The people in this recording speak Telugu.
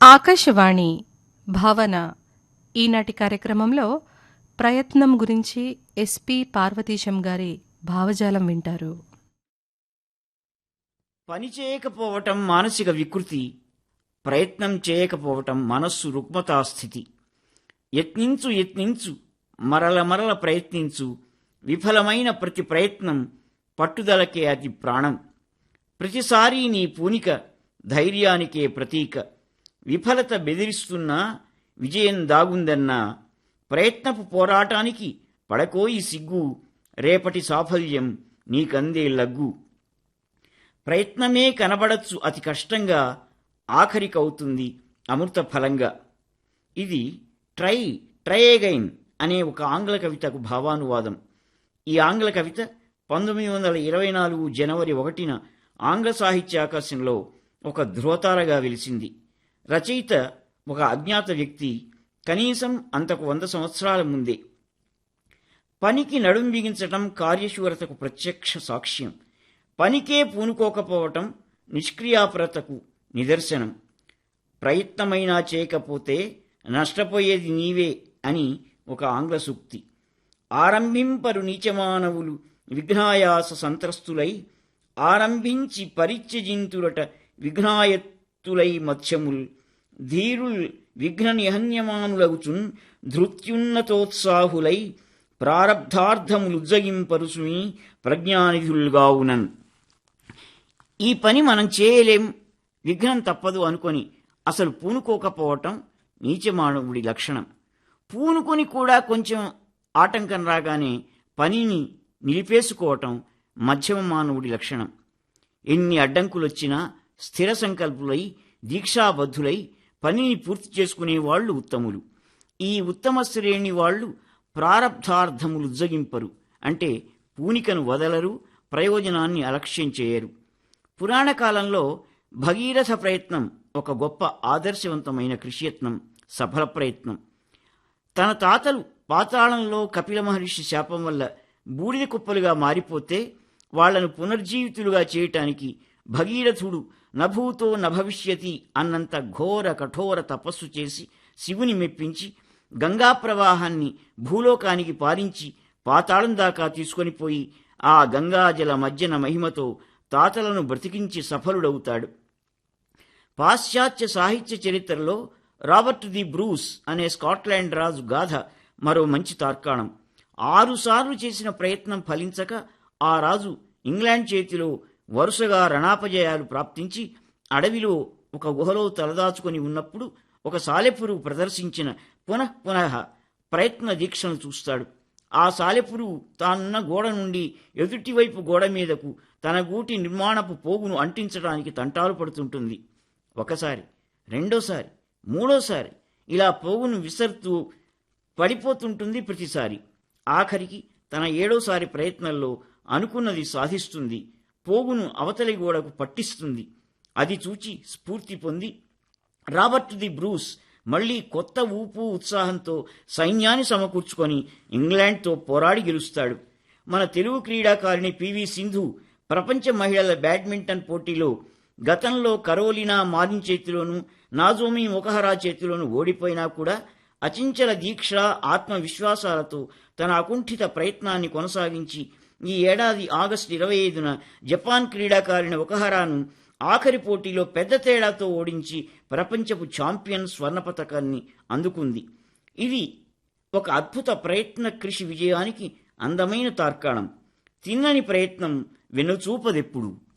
ఆకాశవాణి భావన ఈనాటి కార్యక్రమంలో ప్రయత్నం గురించి ఎస్పి పార్వతీశం గారి భావజాలం వింటారు. పని చేయకపోవటం మానసిక వికృతి ప్రయత్నం చేయకపోవటం మనస్సు రుగ్మతాస్థితి యత్నించు యత్నించు మరల మరల ప్రయత్నించు విఫలమైన ప్రతి ప్రయత్నం పట్టుదలకే అతి ప్రాణం. ప్రతిసారీ నీ పూనిక ధైర్యానికే ప్రతీక. విఫలత బెదిరిస్తున్నా విజయం దాగుందన్నా ప్రయత్నపు పోరాటానికి పడకోయి సిగ్గు రేపటి సాఫల్యం నీకందే లగ్గు. ప్రయత్నమే కనబడచ్చు అతి కష్టంగా ఆఖరికవుతుంది అమృత ఫలంగా ఇది ట్రై ట్రై అగైన్ అనే ఒక ఆంగ్ల కవితకు భావానువాదం. ఈ ఆంగ్ల కవిత పంతొమ్మిది వందల ఇరవై నాలుగు జనవరి ఒకటిన ఆంగ్ల సాహిత్య ఆకాశంలో ఒక ధృవతారగా వెలిసింది. రచయిత ఒక అజ్ఞాత వ్యక్తి కనీసం అంతకు వంద సంవత్సరాల ముందే పనికి నడుం బిగించటం కార్యశూరతకు ప్రత్యక్ష సాక్ష్యం. పనికే పూనుకోకపోవటం నిష్క్రియాపరతకు నిదర్శనం. ప్రయత్నమైనా చేయకపోతే నష్టపోయేది నీవే అని ఒక ఆంగ్ల సూక్తి. ఆరంభింపరు నీచమానవులు విఘ్నాయాస సంత్రస్తులై ఆరంభించి పరిత్యజింతురట ధృత్తులై మత్స్యముల్. ధీరుల్ విఘ్న నిహన్యమానులగుచున్ ధృత్యున్నతోత్సాహులై ప్రారబ్ధార్థములుజ్జగింపరుసుమి ప్రజ్ఞానిధులుగావునన్. ఈ పని మనం చేయలేం విఘ్నం తప్పదు అనుకొని అసలు పూనుకోకపోవటం నీచమానవుడి లక్షణం. పూనుకొని కూడా కొంచెం ఆటంకం రాగానే పనిని నిలిపేసుకోవటం మధ్యమ మానవుడి లక్షణం. ఎన్ని అడ్డంకులొచ్చినా స్థిర సంకల్పులై దీక్షాబద్ధులై పనిని పూర్తి చేసుకునే వాళ్ళు ఉత్తములు. ఈ ఉత్తమ శ్రేణి వాళ్ళు ప్రారబ్ధార్థములు ఉజ్జగింపరు. అంటే పూనికను వదలరు ప్రయోజనాన్ని అలక్ష్యం చేయరు. పురాణ కాలంలో భగీరథ ప్రయత్నం ఒక గొప్ప ఆదర్శవంతమైన కృషియత్నం సఫల ప్రయత్నం. తన తాతలు పాతాళంలో కపిల మహర్షి శాపం వల్ల బూడిద కుప్పలుగా మారిపోతే వాళ్ళను పునర్జీవితులుగా చేయటానికి భగీరథుడు నభూతో నభవిష్యతి అన్నంత ఘోర కఠోర తపస్సు చేసి శివుని మెప్పించి గంగా ప్రవాహాన్ని భూలోకానికి పారించి పాతాళం దాకా తీసుకొని పోయి ఆ గంగాజల మజ్జన మహిమతో తాతలను బ్రతికించి సఫలుడవుతాడు. పాశ్చాత్య సాహిత్య చరిత్రలో రాబర్ట్ ది బ్రూస్ అనే స్కాట్లాండ్ రాజు గాథ మరో మంచి తార్కాణం. ఆరుసార్లు చేసిన ప్రయత్నం ఫలించక ఆ రాజు ఇంగ్లాండ్ చేతిలో వరుసగా రణాపజయాలు ప్రాప్తించి అడవిలో ఒక గుహలో తలదాచుకొని ఉన్నప్పుడు ఒక సాలెపురుగు ప్రదర్శించిన పునః పునః ప్రయత్న దీక్షను చూస్తాడు. ఆ సాలెపురుగు తానున్న గోడ నుండి ఎదుటివైపు గోడ మీదకు తన గూటి నిర్మాణపు పోగును అంటించడానికి తంటాలు పడుతుంటుంది. ఒకసారి రెండోసారి మూడోసారి ఇలా పోగును విసరుతూ పడిపోతుంటుంది ప్రతిసారి. ఆఖరికి తన ఏడోసారి ప్రయత్నంలో అనుకున్నది సాధిస్తుంది. పోగును అవతలి గోడకు పట్టిస్తుంది. అది చూచి స్ఫూర్తి పొంది రాబర్ట్ ది బ్రూస్ మళ్ళీ కొత్త ఊపు ఉత్సాహంతో సైన్యాన్ని సమకూర్చుకొని ఇంగ్లాండ్తో పోరాడి గెలుస్తాడు. మన తెలుగు క్రీడాకారిణి పివి సింధు ప్రపంచ మహిళల బ్యాడ్మింటన్ పోటీలో గతంలో కరోలినా మారిన్ చేతిలోనూ నాజోమి ముఖహరా చేతిలోనూ ఓడిపోయినా కూడా అచించల దీక్ష ఆత్మవిశ్వాసాలతో తన అకుంఠిత ప్రయత్నాన్ని కొనసాగించి ఈ ఏడాది ఆగస్టు ఇరవై ఐదున జపాన్ క్రీడాకారిణి ఒకహరాను ఆఖరి పోటీలో పెద్ద తేడాతో ఓడించి ప్రపంచపు ఛాంపియన్ స్వర్ణ పతకాన్ని అందుకుంది. ఇది ఒక అద్భుత ప్రయత్న కృషి విజయానికి అందమైన తార్కాణం. తిన్నని ప్రయత్నం వెనుచూపదెప్పుడు.